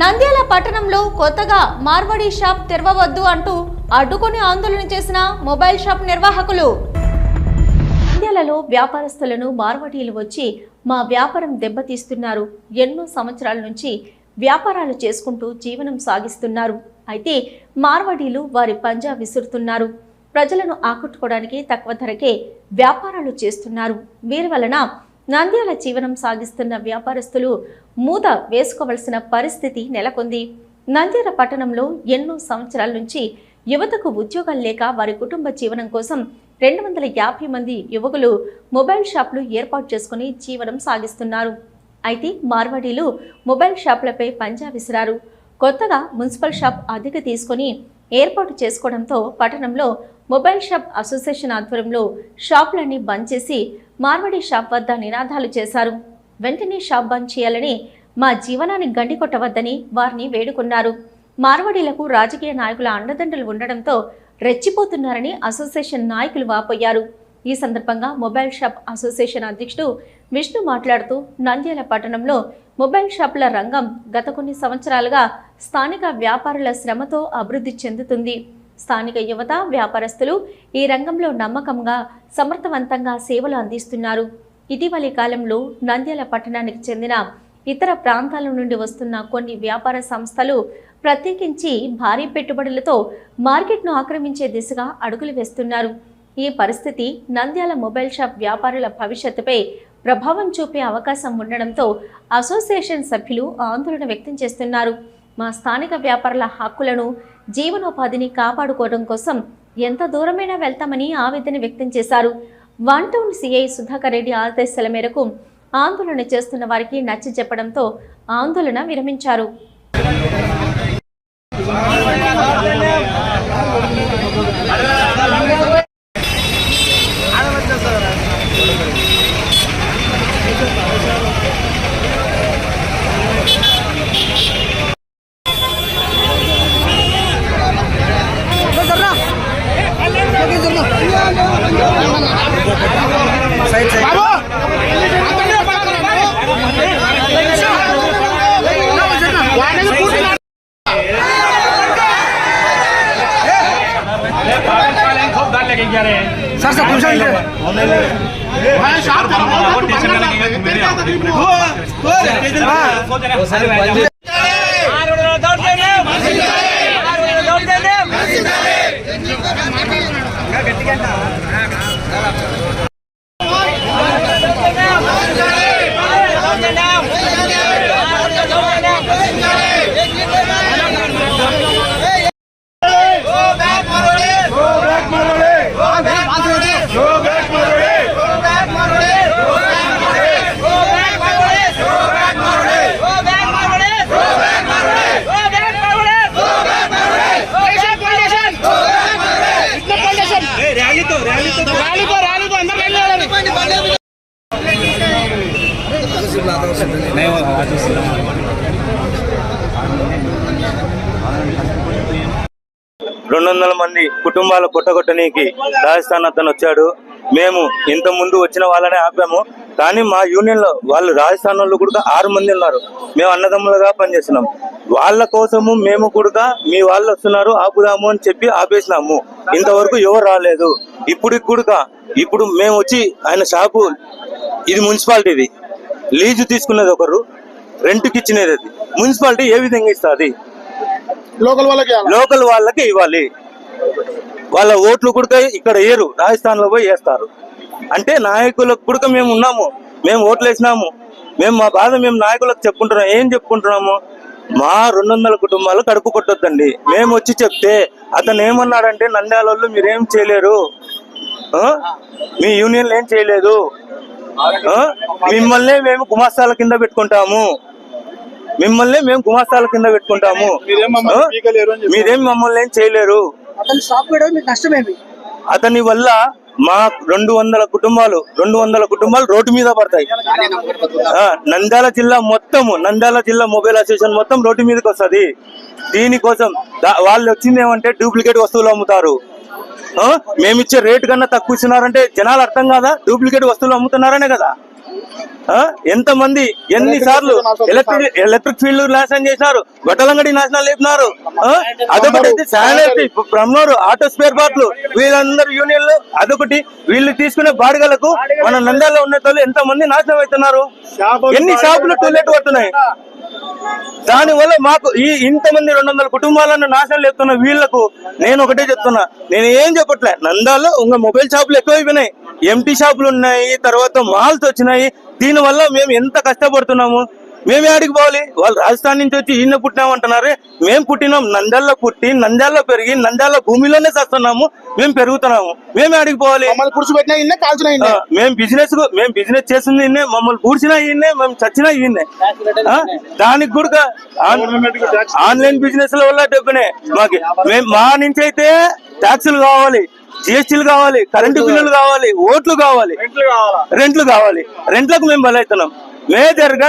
నంద్యాల పట్టణంలో కొత్తగా మార్వాడి షాప్ తెరవవద్దు అంటూ అడ్డుకొని ఆందోళన చేసిన మొబైల్ షాప్ నిర్వాహకులు. నంద్యాలలో వ్యాపారస్తులను మార్వాడీలు వచ్చి మా వ్యాపారం దెబ్బతీస్తున్నారు. ఎన్నో సంవత్సరాల నుంచి వ్యాపారాలు చేసుకుంటూ జీవనం సాగిస్తున్నారు. అయితే మార్వాడీలు వారి పంజా విసురుతున్నారు. ప్రజలను ఆకట్టుకోవడానికి తక్కువ ధరకే వ్యాపారాలు చేస్తున్నారు. వీరి వలన నంద్యాల జీవనం సాగిస్తున్న వ్యాపారస్తులు మూత వేసుకోవలసిన పరిస్థితి నెలకొంది. నంద్యాల పట్టణంలో ఎన్నో సంవత్సరాల నుంచి యువతకు ఉద్యోగాలు లేక వారి కుటుంబ జీవనం కోసం రెండు వందల యాభై మంది యువకులు మొబైల్ షాపులు ఏర్పాటు చేసుకుని జీవనం సాగిస్తున్నారు. అయితే మార్వాడీలు మొబైల్ షాపులపై పంజా విసిరారు. కొత్తగా మున్సిపల్ షాప్ అద్దెకు తీసుకొని ఏర్పాటు చేసుకోవడంతో పట్టణంలో మొబైల్ షాప్ అసోసియేషన్ ఆధ్వర్యంలో షాపులన్నీ బంద్ చేసి మార్వడి షాప్ వద్ద నినాదాలు చేశారు. వెంటనే షాప్ బంద్ చేయాలని మా జీవనాన్ని గండి కొట్టవద్దని వారిని వేడుకున్నారు. మార్వాడీలకు రాజకీయ నాయకుల అండదండలు ఉండడంతో రెచ్చిపోతున్నారని అసోసియేషన్ నాయకులు వాపోయారు. ఈ సందర్భంగా మొబైల్ షాప్ అసోసియేషన్ అధ్యక్షుడు విష్ణు మాట్లాడుతూ నంద్యాల పట్టణంలో మొబైల్ షాపుల రంగం గత కొన్ని సంవత్సరాలుగా స్థానిక వ్యాపారుల శ్రమతో అభివృద్ధి చెందుతుంది. స్థానిక యువత వ్యాపారస్తులు ఈ రంగంలో నమ్మకంగా సమర్థవంతంగా సేవలు అందిస్తున్నారు. ఇటీవలి కాలంలో నంద్యాల పట్టణానికి చెందిన ఇతర ప్రాంతాల నుండి వస్తున్న కొన్ని వ్యాపార సంస్థలు ప్రత్యేకించి భారీ పెట్టుబడులతో మార్కెట్ను ఆక్రమించే దిశగా అడుగులు వేస్తున్నారు. ఈ పరిస్థితి నంద్యాల మొబైల్ షాప్ వ్యాపారుల భవిష్యత్తుపై ప్రభావం చూపే అవకాశం ఉండడంతో అసోసియేషన్ సభ్యులు ఆందోళన వ్యక్తం చేస్తున్నారు. మా స్థానిక వ్యాపారుల హక్కులను జీవనోపాధిని కాపాడుకోవడం కోసం ఎంత దూరమైనా వెళ్తామని ఆవేదన వ్యక్తం చేశారు. One town CI Sudhakar Reddy ఆదేశాల మేరకు ఆందోళన చేస్తున్న వారికి నచ్చి చెప్పడంతో ఆందోళన విరమించారు. साइड साइड सर सर पूछा ही भाई साहब तेरा बहुत टेंशन लगेगा मेरे आप రెండు వందల మంది కుటుంబాలు కొట్టగొట్టనీకి రాజస్థాన్ అతను వచ్చాడు. మేము ఇంత ముందు వచ్చిన వాళ్ళనే ఆపాము. కానీ మా యూనియన్లో వాళ్ళు రాజస్థాన్ వాళ్ళు కూడా ఆరు మంది ఉన్నారు. మేము అన్నదమ్ములుగా పనిచేస్తున్నాం. వాళ్ళ కోసము మేము కూడా మీ వాళ్ళు వస్తున్నారు ఆపుదాము అని చెప్పి ఆపేసినాము. ఇంతవరకు ఎవరు రాలేదు. ఇప్పుడు కూడా ఇప్పుడు మేము వచ్చి ఆయన షాపు ఇది మున్సిపాలిటీది. లీజు తీసుకునేది ఒకరు రెంట్కి ఇచ్చినది అది. మున్సిపాలిటీ ఏ విధంగా ఇస్తుంది? లోకల్ వాళ్ళకి ఇవ్వాలా? లోకల్ వాళ్ళకి ఇవ్వాలి. వాళ్ళ ఓట్లు కూడా ఇక్కడ వేయరు రాజస్థాన్లో పోయి వేస్తారు. అంటే నాయకులకు కూడా మేము ఉన్నాము మేము ఓట్లు వేసినాము మేము మా బాధ మేము నాయకులకు చెప్పుకుంటున్నాం ఏం చెప్పుకుంటున్నాము? మా రెండు వందల కుటుంబాలు కడుపు కొట్టొద్దండి. మేము వచ్చి చెప్తే అతను ఏమన్నాడంటే నంద్యాల వాళ్ళు మీరేం చేయలేరు? మీ యూనియన్లు ఏం చేయలేదు? మిమ్మల్ని మేము గుమాస్తాల కింద పెట్టుకుంటాము. మిమ్మల్ని మేము గుమాస్తాల కింద పెట్టుకుంటాము. మీరేం మమ్మల్ని ఏం చేయలేరు. అతను స్టాప్ చేయడం మీకు నష్టమేమి? అతని వల్ల మా రెండు వందల కుటుంబాలు రెండు వందల కుటుంబాలు రోడ్డు మీద పడతాయి. నంద్యాల జిల్లా మొత్తము నంద్యాల జిల్లా మొబైల్ అసోసియేషన్ మొత్తం రోడ్డు మీదకి వస్తది. దీనికోసం వాళ్ళు వచ్చింది ఏమంటే డూప్లికేట్ వస్తువులు అమ్ముతారు. ఆ, మేమిచ్చే రేటు కన్నా తక్కువ ఇస్తున్నారంటే జనాలు అర్థం కాదా? డూప్లికేట్ వస్తువులు అమ్ముతున్నారనే కదా. ఆ? ఎంతమంది ఎన్ని సార్లు ఎలక్ట్రిక్ ఎలక్ట్రిక్ ఫీల్డ్ నాశనం చేసినారు. గొట్టలంగడి నాశనం లేపినారు? అదొకటి శానిటరీ బ్రహ్మోరు ఆటో స్పేర్ పార్ట్లు వీళ్ళందరూ యూనియన్లు అదొకటి. వీళ్ళు తీసుకునే బాడిగలకు మన నంద్యాలలో ఉన్న ఎంత మంది నాశనం అవుతున్నారు? ఎన్ని షాపులు టూలెట్ పడుతున్నాయి దాని వల్ల మాకు ఈ ఇంతమంది రెండు వందల కుటుంబాలను నాశనం లేపుతున్న వీళ్ళకు నేను ఒకటే చెప్తున్నా. నేను ఏం చెప్పట్లే. నందాల్లో ఇంకా మొబైల్ షాపులు ఎక్కువైపోయినాయి. ఎంటీ షాపులు ఉన్నాయి తర్వాత మాల్స్ వచ్చినాయి. దీని వల్ల మేము ఎంత కష్టపడుతున్నాము? మేము ఆడికి పోవాలి. వాళ్ళు రాజస్థాన్ నుంచి వచ్చి ఈయన పుట్టినామంటున్నారు. మేము పుట్టినాం నంద్యాలలో పుట్టి నంద్యాలలో పెరిగి నంద్యాల భూమిలోనే చస్తున్నాము. మేము పెరుగుతున్నాము. మేము ఆడికి పోవాలి. కాల్చిన ఇన్నే మేము బిజినెస్ మేము బిజినెస్ చేస్తుంది ఈయన్నే మమ్మల్ని పూడ్చినా ఈయన్నే మేము చచ్చినా ఈయన్నే. ఆ, దానికి కూడా ఆన్- ఆన్లైన్ బిజినెస్ ల వల్ల డబ్బునే. మాకు మేము మా నుంచి అయితే ట్యాక్సులు కావాలి జిఎస్టీలు కావాలి కరెంటు బిల్లులు కావాలి ఓట్లు కావాలి. రెంట్లు కావాలి? రెంట్లకు మేము బలవుతున్నాం మేజర్గా